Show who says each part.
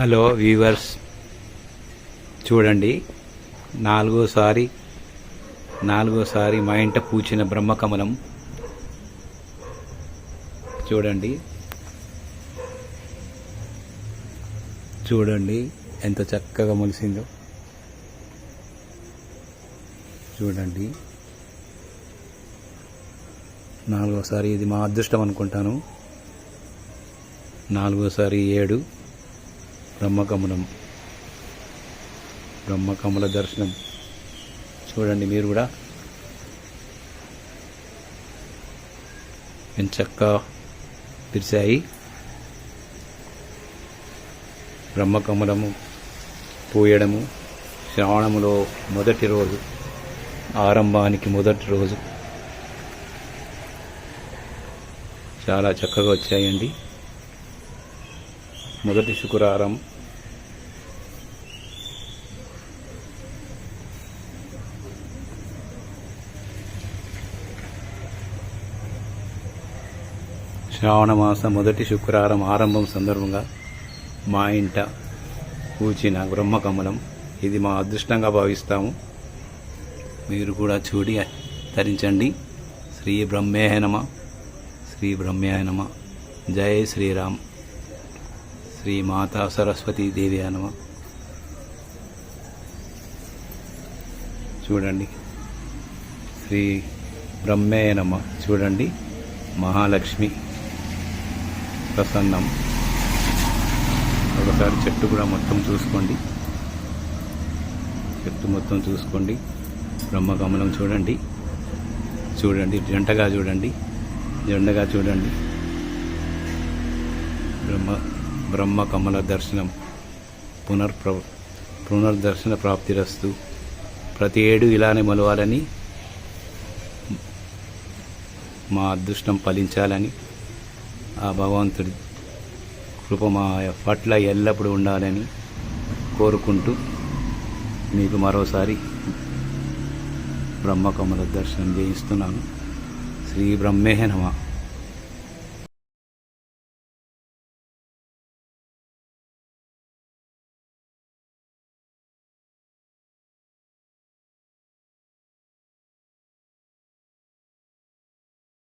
Speaker 1: Hello weavers చూడండి నాలుగోసారి నాలుగోసారి మా ఇంట పూచిన బ్రహ్మకమలం. చూడండి. చూడండి ఎంత చక్కగా మొలిసిందో. చూడండి. నాలుగోసారి ఇది మా అదృష్టం అనుకుంటాను. నాలుగోసారి ఏడు. బ్రహ్మకమలం బ్రహ్మకమల దర్శనం. చూడండి మీరు కూడా. ఎంచక్క తెరిచాయి. బ్రహ్మకమలము పూయడము శ్రావణములో మొదటి రోజు ఆరంభానికి మొదటి రోజు. చాలా చక్కగా వచ్చాయండి. మొదటి శుక్రవారం శ్రావణమాసం మొదటి శుక్రవారం ఆరంభం సందర్భంగా మా ఇంట పూచిన బ్రహ్మకమలం. ఇది మా అదృష్టంగా భావిస్తాము. మీరు కూడా చూడి ధరించండి శ్రీ బ్రహ్మేహనమ శ్రీ బ్రహ్మేహనమ జయ శ్రీరామ్. శ్రీ మాతా సరస్వతీ దేవి అనమ చూడండి. శ్రీ బ్రహ్మే నమ. చూడండి. మహాలక్ష్మి. ప్రసన్నం. ఒకసారి చెట్టు కూడా మొత్తం చూసుకోండి. చెట్టు మొత్తం చూసుకోండి. బ్రహ్మకమలం చూడండి. చూడండి. జంటగా చూడండి. జెండగా చూడండి. బ్రహ్మ బ్రహ్మకమల దర్శనం. పునర్ప్ర పునర్దర్శన ప్రాప్తిరస్తు. ప్రతి ఏడు ఇలానే మొలవాలని మా అదృష్టం ఫలించాలని ఆ భగవంతుడి కృప మా పట్ల ఎల్లప్పుడూ ఉండాలని కోరుకుంటూ మీకు మరోసారి బ్రహ్మకమల దర్శనం చేయిస్తున్నాను. శ్రీ బ్రహ్మే నమ.